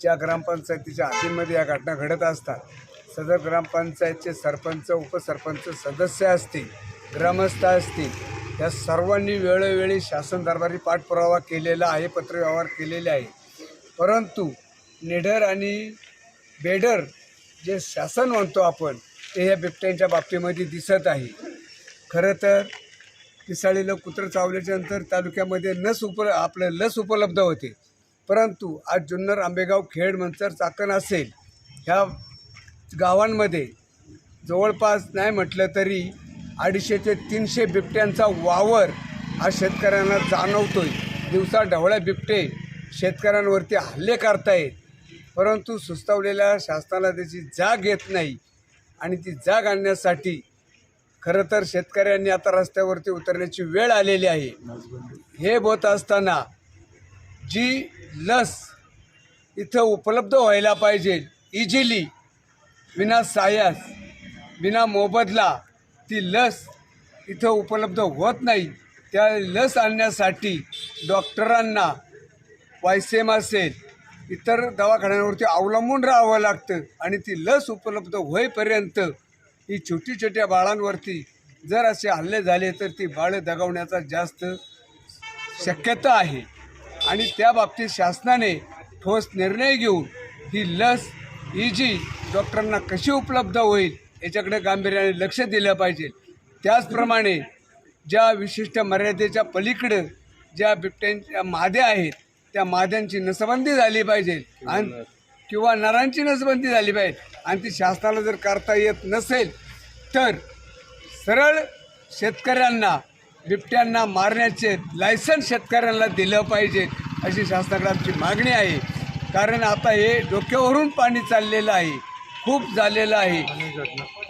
ज्या ग्रामपंचायतीच्या हद्दीमध्ये या घटना घडत असतात सदर ग्रामपंचायतचे सरपंच उपसरपंच सदस्य असतील ग्रामस्थ असतील या सर्वांनी वेळोवेळी शासन दरबारी पाठपुरावा केलेला आहे पत्रव्यवहार केलेले आहे. परंतु निडर आणि बेडर जे शासन म्हणतो आपण ते ह्या बिबट्यांच्या बाबतीमध्ये दिसत आहे. खरं तर किसाळीला कुत्रं चावल्याच्या नंतर तालुक्यामध्ये लस उप आपलं लस उपलब्ध होते. परंतु आज जुन्नर आंबेगाव खेड मंचर चाकण असेल ह्या गावांमध्ये जवळपास नाही म्हटलं तरी अडीचशे ते तीनशे बिबट्यांचा वावर हा शेतकऱ्यांना जाणवतोय. दिवसा ढवळ्या बिबटे शेतकऱ्यांवरती हल्ले करतायत. परंतु सुस्तावलेल्या शासनाला त्याची जाग येत नाही आणि ती जाग आणण्यासाठी खरं तर शेतकऱ्यांनी आता रस्त्यावरती उतरण्याची वेळ आलेली आहे. हे होत असताना जी लस इथं उपलब्ध व्हायला पाहिजे इझिली विना सायास विना मोबदला ती लस इथं उपलब्ध होत नाही. त्या लस आणण्यासाठी डॉक्टरांना वायसेम असेल इतर दवाखान्यांवरती अवलंबून राहावं लागतं आणि ती लस उपलब्ध होईपर्यंत ही छोटी छोट्या बाळांवरती जर असे हल्ले झाले तर ती बाळं दगावण्याचा जास्त शक्यता आहे. आणि त्या बाबतीत शासनाने ठोस निर्णय घेऊन ही लस ही जी डॉक्टरांना कशी उपलब्ध होईल याच्याकडे गांभीर्याने लक्ष दिलं पाहिजे. त्याचप्रमाणे ज्या विशिष्ट मर्यादेच्या पलीकडं ज्या बिबट्यांच्या माद्या आहेत त्या माद्यांची नसबंदी झाली पाहिजे आणि किंवा नरांची नसबंदी झाली पाहिजे. आणि ती शासनाला जर करता येत नसेल तर सरळ शेतकऱ्यांना बिबट्यांना मारण्याचे लायसन्स शेतकऱ्यांना दिलं पाहिजे. अशी शासनाकडे आमची मागणी आहे. कारण आता हे डोक्यावरून पाणी चाललेलं आहे. खूप झालेलं आहे.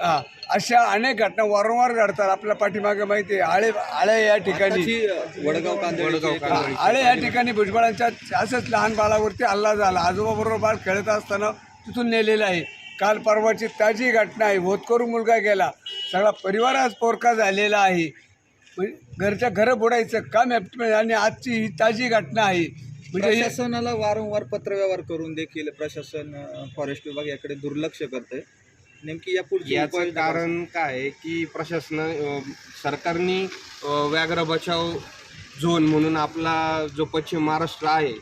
हा, अशा अनेक घटना वारंवार घडतात. आपल्या पाठीमागे माहिती आहे आळे आळे या ठिकाणी. वडगाव हा, आळे या ठिकाणी भुजबळांच्या असंच लहान बाळावरती हल्ला झाला. आजोबाबरोबर बाळ खेळत असताना तिथून नेलेलं आहे. काल परवाची ताजी घटना आहे. होतकरू मुलगा गेला. सगळा परिवार आज पोरका झालेला आहे. म्हणजे घरच्या घरं बुडायचं काम आहे. आणि आजची ही ताजी घटना आहे. म्हणजे हे- प्रशासनाला वारंवार पत्रव्यवहार करून देखील प्रशासन अ, फॉरेस्ट विभाग याकडे दुर्लक्ष करतंय. नेमकी या पुढची याचं कारण काय आहे की प्रशासन अ, सरकारने अ, व्याघ्र बचाव झोन म्हणून आपला जो पश्चिम महाराष्ट्र आहे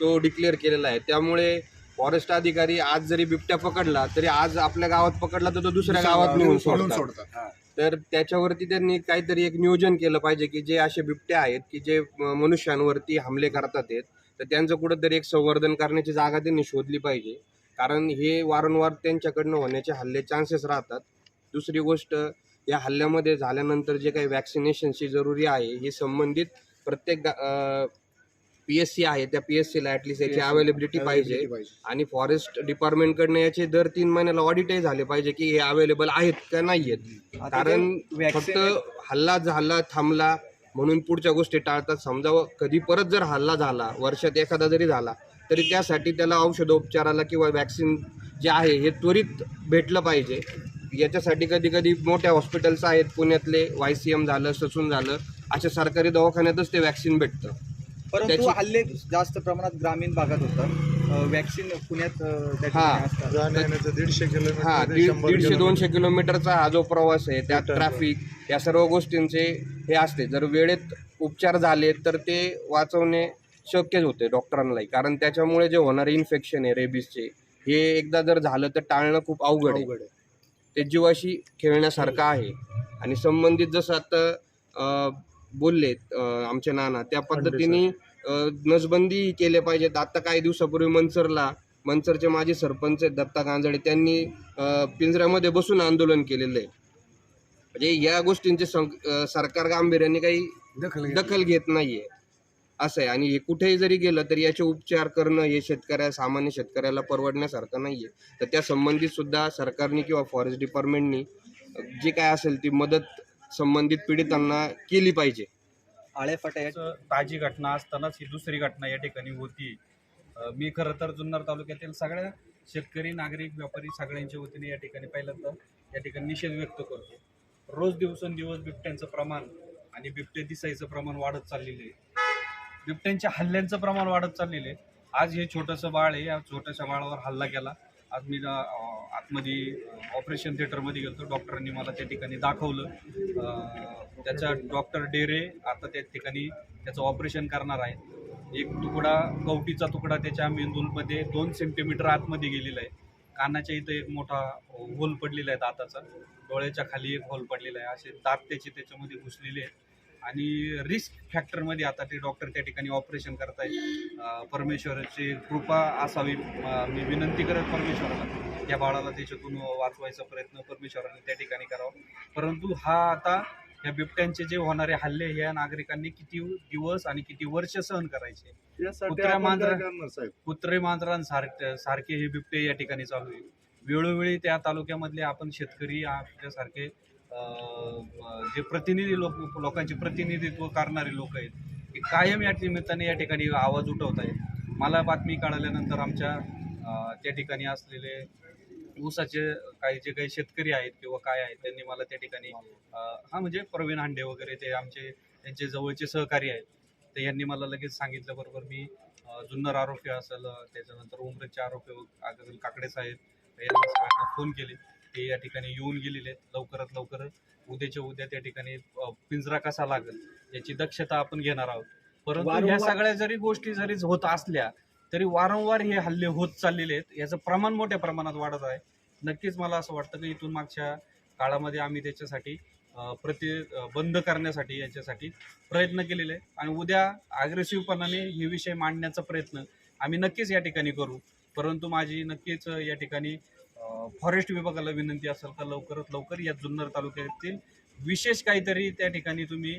तो डिक्लेअर केलेला आहे. त्यामुळे फॉरेस्ट अधिकारी आज जरी बिबट्या पकडला तरी आज आपल्या गावात पकडला तर तो दुसऱ्या गावात नेऊन सोडतात. तर त्याच्यावरती त्यांनी काहीतरी एक नियोजन केलं पाहिजे की जे असे बिबटे आहेत की जे मनुष्यांवरती हमले करतात आहेत तर त्यांचं कुठंतरी एक संवर्धन करण्याची जागा त्यांनी शोधली पाहिजे. कारण हे वारंवार त्यांच्याकडनं होण्याचे हल्ले चान्सेस राहतात. दुसरी गोष्ट या हल्ल्यामध्ये झाल्यानंतर जे काही वॅक्सिनेशनची जरुरी आहे ही संबंधित प्रत्येक पी एस सी आहे त्या पी एस सीला ॲटलिस्ट याची अवेलेबिलिटी पाहिजे. आणि फॉरेस्ट डिपार्टमेंटकडनं याचे दर तीन महिन्याला ऑडिटही झाले पाहिजे की हे अवेलेबल आहेत का नाही आहेत कारण फक्त हल्ला झाला थांबला म्हणून पुढच्या गोष्टी टाळतात. समजा व कधी परत जर हल्ला झाला वर्षात एखादा जरी झाला तरी त्यासाठी त्याला औषधोपचाराला किंवा वॅक्सिन जे आहे हे त्वरित भेटलं पाहिजे. याच्यासाठी कधी कधी मोठ्या हॉस्पिटल्स आहेत पुण्यातले वाय सी एम झालं ससून झालं अशा सरकारी दवाखान्यातच ते वॅक्सिन भेटतं. परंतु त्याची- हल्ले जास्त प्रमाणात ग्रामीण भागात होतात. वॅक्सिन पुण्यात दीडशे हा किलोमीटर दीड दीडशे दोनशे किलोमीटरचा हा जो प्रवास आहे त्यात ट्रॅफिक या सर्व गोष्टींचे हे असते. जर वेळेत उपचार झाले तर ते वाचवणे शक्यच होते डॉक्टरांनाही. कारण त्याच्यामुळे जे होणारे इन्फेक्शन आहे रेबीजचे हे एकदा जर झालं तर टाळणं खूप अवघड आहे. ते जीवाशी खेळण्यासारखं आहे. आणि संबंधित जसं आता अं, बोलले अं, आमचे नाना त्या पद्धतीने नसबंदी केले पाहिजेत. आता काही दिवसापूर्वी मनसरला मनसरचे माजी सरपंच आहेत दत्ता गांजळे त्यांनी पिंजऱ्यामध्ये बसून आंदोलन केलेलं. आहे म्हणजे या गोष्टींचे सरकार गांभीर्याने काही दखल. दखल घेत नाहीये. असं आहे. आणि हे कुठेही जरी गेलं तरी याचे उपचार करणं हे शेतकऱ्या सामान्य शेतकऱ्याला परवडण्यासारखं नाहीये. तर त्या संबंधित सुद्धा सरकारने किंवा फॉरेस्ट डिपार्टमेंटनी जी काय असेल ती मदत संबंधित पीडितांना केली पाहिजे. आळेफाटा ताजी घटना असतानाच ही दुसरी घटना या ठिकाणी होती. मी खरं तर जुन्नर तालुक्यातील सगळ्या शेतकरी नागरिक व्यापारी सगळ्यांच्या वतीने या ठिकाणी पहिल्यांदा या ठिकाणी निषेध व्यक्त करतो. रोज दिवसेंदिवस बिबट्यांचं प्रमाण आणि बिबटे दिसायचं प्रमाण वाढत चाललेलं आहे. बिबट्यांच्या हल्ल्यांचं प्रमाण वाढत चाललेलं आहे. आज हे छोटंसं बाळ आहे या छोट्याशा बाळावर हल्ला केला. आज मी आतमध्ये ऑपरेशन थिएटरमध्ये गेलो डॉक्टरांनी मला त्या ठिकाणी दाखवलं. त्याचा डॉक्टर डेरे आता त्या ठिकाणी त्याचं ऑपरेशन करणार आहे. एक तुकडा कवटीचा तुकडा त्याच्या मेंदूलमध्ये दोन सेंटीमीटर आतमध्ये गेलेला आहे. कानाच्या इथं एक मोठा होल पडलेला आहे दाताचा. डोळ्याच्या खाली एक होल पडलेला आहे. असे दात त्याचे त्याच्यामध्ये घुसलेले आहेत. आणि रिस्क फॅक्टरमध्ये आता ते डॉक्टर त्या ठिकाणी ऑपरेशन करतायत. परमेश्वराची कृपा असावी. मी विनंती करत परमेश्वराला या बाळाला त्याच्यातून वाचवायचा प्रयत्न परमेश्वराने त्या ठिकाणी करावा. परंतु हा आता या बिबट्यांचे जे होणारे हल्ले या नागरिकांनी किती दिवस आणि किती वर्ष सहन करायचे? कुत्र्या मांजरा- कुत्रे मांजरांसारखे सारखे हे बिबटे या ठिकाणी चालू आहे वेळोवेळी त्या तालुक्यामधले आपण शेतकरी आपल्यासारखे जे प्रतिनिधी लोक लोकांचे प्रतिनिधित्व करणारे लोक आहेत हे कायम या निमित्ताने या ठिकाणी आवाज उठवत आहेत मला बातमी कळाल्यानंतर आमच्या त्या ठिकाणी असलेले ऊसाचे काही जे काही शेतकरी आहेत किंवा काय आहेत त्यांनी मला त्या ठिकाणी हा म्हणजे प्रवीण हांडे वगैरे ते आमचे त्यांचे जवळचे सहकारी आहेत तर यांनी मला लगेच सांगितलं बरोबर मी जुन्नर आरोपी असेल त्याच्यानंतर उमरेचे आरोपी काकडे साहेब यांना फोन केले. ते या ठिकाणी येऊन गेलेले आहेत. लवकरात लवकर उद्याच्या उद्या त्या ठिकाणी पिंजरा कसा लागेल याची दक्षता आपण घेणार आहोत. परंतु वारंवार- सगळ्या जरी गोष्टी जरी होत असल्या तरी वारंवार हे हल्ले होत चाललेले आहेत. याचं प्रमाण मोठ्या प्रमाणात वाढत आहे. नक्कीच मला असं वाटतं की इथून मागच्या काळामध्ये आम्ही त्याच्यासाठी प्रति बंद करण्यासाठी याच्यासाठी प्रयत्न केलेले आहे आणि उद्या अग्रेसिव्हपणाने हे विषय मांडण्याचा प्रयत्न आम्ही नक्कीच या ठिकाणी करू. परंतु माझी नक्कीच या ठिकाणी फॉरेस्ट विभागाला विनंती असेल का लवकरात लवकर या जुन्नर तालुक्यातील विशेष काहीतरी त्या ठिकाणी तुम्ही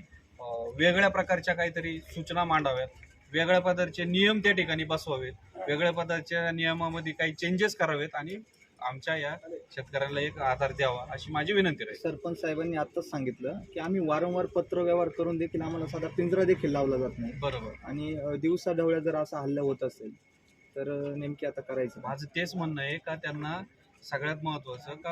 वेगळ्या प्रकारच्या काहीतरी सूचना मांडाव्यात. वेगळ्या पदाचे नियम त्या ठिकाणी बसवावेत. वेगळ्या पदाच्या नियमामध्ये काही चेंजेस करावेत आणि आमच्या या शेतकऱ्याला एक आधार द्यावा अशी माझी विनंती राहील. सरपंच साहेबांनी आत्ताच सांगितलं की आम्ही वारंवार पत्र व्यवहार करून देखील आम्हाला साधा पिंजरा देखील लावला जात नाही. बरोबर. आणि दिवसा ढवळ्या जर असा हल्ला होत असेल तर नेमकी आता करायचं? माझं तेच म्हणणं आहे का त्यांना सगळ्यात महत्त्वाचं का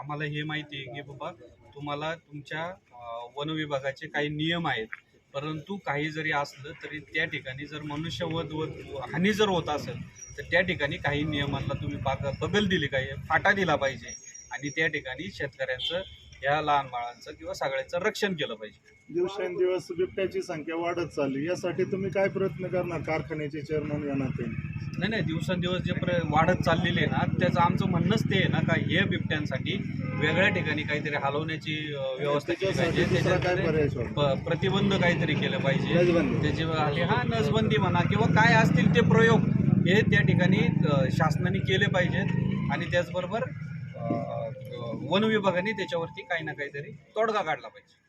आम्हाला हे माहिती आहे की बाबा तुम्हाला तुमच्या वनविभागाचे वन विभागाचे काही नियम आहेत. परंतु काही जरी असलं तरी त्या ठिकाणी जर मनुष्यवध व हानी जर होत असेल तर त्या ठिकाणी काही नियमांना तुम्ही बाग बगल दिली काही फाटा दिला पाहिजे. आणि त्या ठिकाणी शेतकऱ्यांचं या लहान बाळांचं किंवा सगळ्यांचं रक्षण केलं पाहिजे. दिवसेंदिवस बिबट्याची संख्या वाढत चालली. यासाठी तुम्ही काय प्रयत्न करणार? कारखान्याचे चेअरमन या नात्याने? नाही नाही दिवसेंदिवस जे प्र वाढत चाललेले आहे ना त्याचं आमचं म्हणणंच ते आहे ना का हे बिबट्यांसाठी वेगळ्या ठिकाणी काहीतरी हलवण्याची अं, व्यवस्था केली त्याच्यासाठी पाहिजे. दुसरा काय त्याच्यामध्ये पर्याय शोधणार? प- प्रतिबंध काहीतरी केलं पाहिजे. नसबंदी. त्याचे आणि हा नसबंदी म्हणा किंवा काय असतील ते प्रयोग हे त्या ठिकाणी अं, शासनाने केले पाहिजेत. आणि त्याचबरोबर वन विभागाने त्याच्यावरती काही ना काहीतरी तोडगा काढला पाहिजे.